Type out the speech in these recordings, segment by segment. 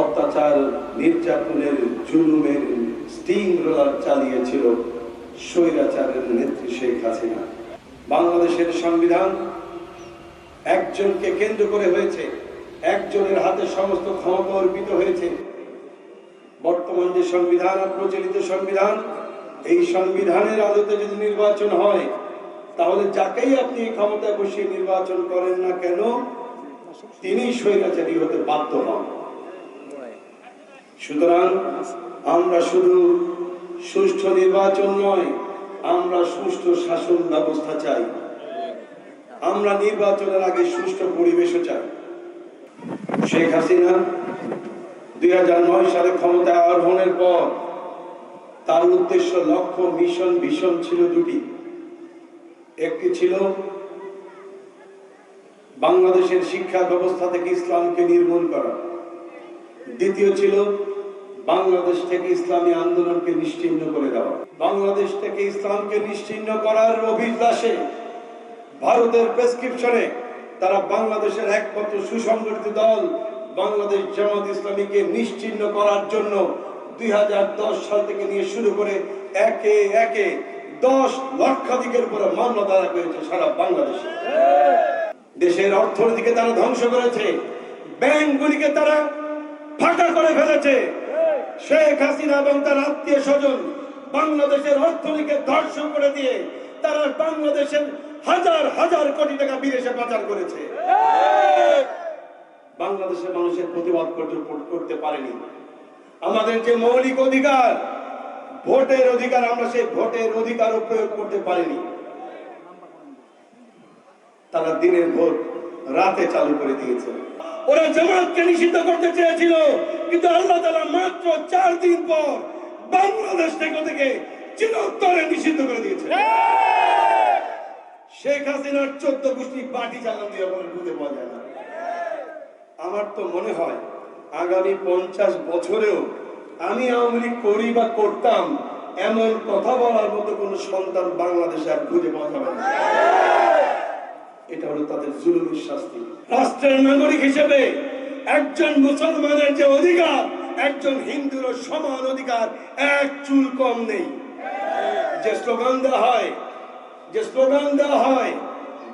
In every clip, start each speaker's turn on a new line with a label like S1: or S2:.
S1: অত্যাচার, নির্যাতনের জুলুমের স্টিং রোলার চালিয়েছিল স্বৈরাচারের নেত্রী শেখ হাসিনা। বাংলাদেশের সংবিধান একজনকে কেন্দ্র করে হয়েছে, একজনের হাতে সমস্ত ক্ষমতা অর্পিত হয়েছে। বর্তমান যে সংবিধান প্রচলিত সংবিধান, এই সংবিধানের আলোতে যদি নির্বাচন হয়, তাহলে যাকেই আপনি ক্ষমতায় বসিয়ে নির্বাচন করেন না কেন, তিনি স্বৈরাচারী হতে বাধ্য হন। সুতরাং আমরা শুধু সুষ্ঠু নির্বাচন নয়, আমরা সুষ্ঠু শাসন ব্যবস্থা চাই। আমরা নির্বাচনের আগে সুষ্ঠু পরিবেশও চাই। শেখ হাসিনা দুই হাজার নয় সালে ক্ষমতায় আরোহণের পর তার উদ্দেশ্য লক্ষ্য, মিশন, ভীষণ ছিল দুটি। একটি ছিল বাংলাদেশের শিক্ষা ব্যবস্থা থেকে ইসলামকে নির্মূল করা। দ্বিতীয় ছিল বাংলাদেশ থেকে ইসলামী আন্দোলনকে নিশ্চিহ্ন করে দেওয়া। বাংলাদেশ থেকে ইসলামকে নিশ্চিহ্ন করার অভিলাষে ভারতের প্রেসক্রিপশনে তারা বাংলাদেশের একমাত্র সুসংগঠিত দল, বাংলাদেশ জামাত ইসলামীকে নিশ্চিহ্ন করার জন্য দুই হাজার দশ সাল থেকে নিয়ে শুরু করে একে একে দশ লক্ষাধিকের উপরে মামলা দাঁড়া করেছে সারা বাংলাদেশে। দেশের অর্থনীতিকে তারা ধ্বংস করেছে, ব্যাংকগুলিকে তারা ফাঁকা করে ফেলেছে। শেখ হাসিনা এবং তার আত্মীয় স্বজন বাংলাদেশের অর্থনীতিকে ধর্ষণ করে দিয়ে তারা বাংলাদেশের হাজার হাজার কোটি টাকা বিদেশে পাচার করেছে। বাংলাদেশের মানুষের প্রতিবাদ করতে পারেনি। আমাদের যে মৌলিক অধিকার, ভোটের অধিকার, আমরা সেই ভোটের অধিকারও প্রয়োগ করতে পারিনি। তারা দিনের ভোট রাতে চালু করে দিয়েছে। ওরা জামাতকে নিষিদ্ধ করতে চেয়েছিল। কিন্তু আল্লাহ তালা মাত্র চার দিন পর বাংলাদেশ থেকে থেকে চিরতরে নিষিদ্ধ করে দিয়েছে। শেখ হাসিনার চোদ্দ গোষ্ঠী পার্টি চালান দিয়ে ওখানে ঢুকে পাওয়া যায় না। আমার তো মনে হয় আগামী পঞ্চাশ বছরেও আমি আওয়ামী লীগ করি বা করতাম এমন কথা বলার মতো কোন সন্তান বাংলাদেশে আর খুঁজে পাওয়া যাবে না। এটা হলো তাদের জুলুমের শাস্তি। রাষ্ট্রের নাগরিক হিসেবে একজন মুসলমানের যে অধিকার, একজন হিন্দুর সমান অধিকার, এক চুল কম নেই। যে স্লোগান দেওয়া হয়, যে স্লোগান দেওয়া হয়,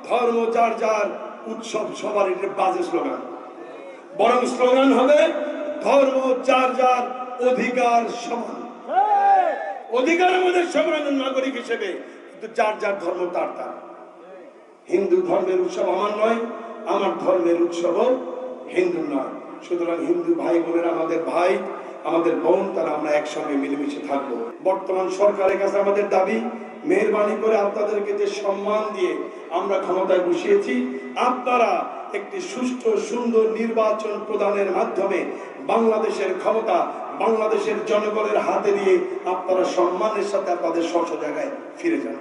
S1: ধর্ম যার যার উৎসব সবার এটা বাজে স্লোগান। বরং স্লোগান হবে, ধর্ম যার যার অধিকার সমান। অধিকার আমাদের সমান নাগরিক হিসেবে, কিন্তু যার যার ধর্ম তার তার। হিন্দু ধর্মের উৎসব আমার নয়, আমার ধর্মের উৎসব হিন্দু নয় সুতরাং হিন্দু ভাই বোনের, আমাদের ভাই, আমাদের বোন, তারা আমরা একসঙ্গে মিলেমিশে থাকব। বর্তমান সরকারের কাছে আমাদের দাবি, মেহরবানি করে আপনাদেরকে যে সম্মান দিয়ে আমরা ক্ষমতায় বসিয়েছি, আপনারা একটি সুষ্ঠু, সুন্দর নির্বাচন প্রদানের মাধ্যমে বাংলাদেশের ক্ষমতা, বাংলাদেশের জনগণের হাতে দিয়ে আপনারা সম্মানের সাথে আপনাদের স্বচ্ছ জায়গায় ফিরে যান।